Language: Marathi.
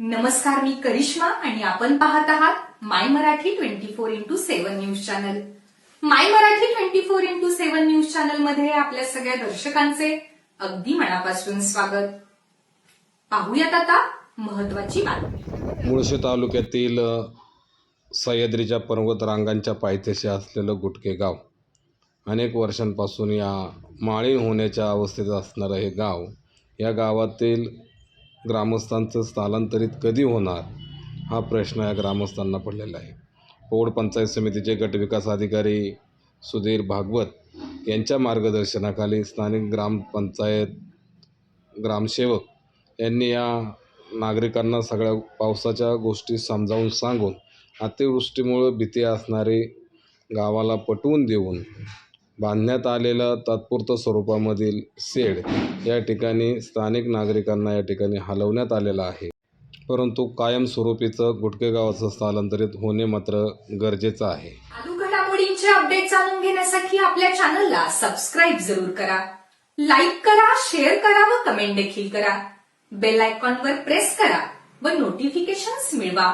नमस्कार मी करिश्मा आणि आपण पाहत आहात my Marathi twenty four into seven news channel. My Marathi twenty four into seven news चॅनलमध्ये आपल्या सगळ्या दर्शकांचे अगदी मनापासून स्वागत. पाहूयात आता महत्वाची बातमी. मुळशी तालुक्यातील सह्याद्रीच्या पर्वत रांगांच्या पायथ्याशी असलेलं गुटके गाव. अनेक वर्षांपासून या माळीण होण्याच्या अवस्थेत असणारं हे गाव या गावातील ग्रामस्थांचं स्थलांतरित कधी होणार हा प्रश्न या ग्रामस्थांना पडलेला आहे. पोड पंचायत समितीचे गटविकास अधिकारी सुधीर भागवत यांच्या मार्गदर्शनाखाली स्थानिक ग्रामपंचायत ग्रामसेवक यांनी या नागरिकांना सगळ्या पावसाच्या गोष्टी समजावून सांगून अतिवृष्टीमुळं भीती असणारे गावाला पटवून देऊन बांधण्यात आलेलं तात्पुरतं स्वरूपामधील सेड या ठिकाणी स्थानिक नागरिकांना या ठिकाणी हलवण्यात आलेलं आहे. परंतु कायमस्वरूपीचं गुटके गावाचं स्थलांतरित होणे मात्र गरजेचं आहे. घडामोडींचे अपडेट जाणून घेण्यासाठी आपल्या चॅनलला सबस्क्राईब जरूर करा. लाईक करा शेअर करा व कमेंट देखील करा. बेल आयकॉनवर प्रेस करा व नोटिफिकेशन्स मिळवा.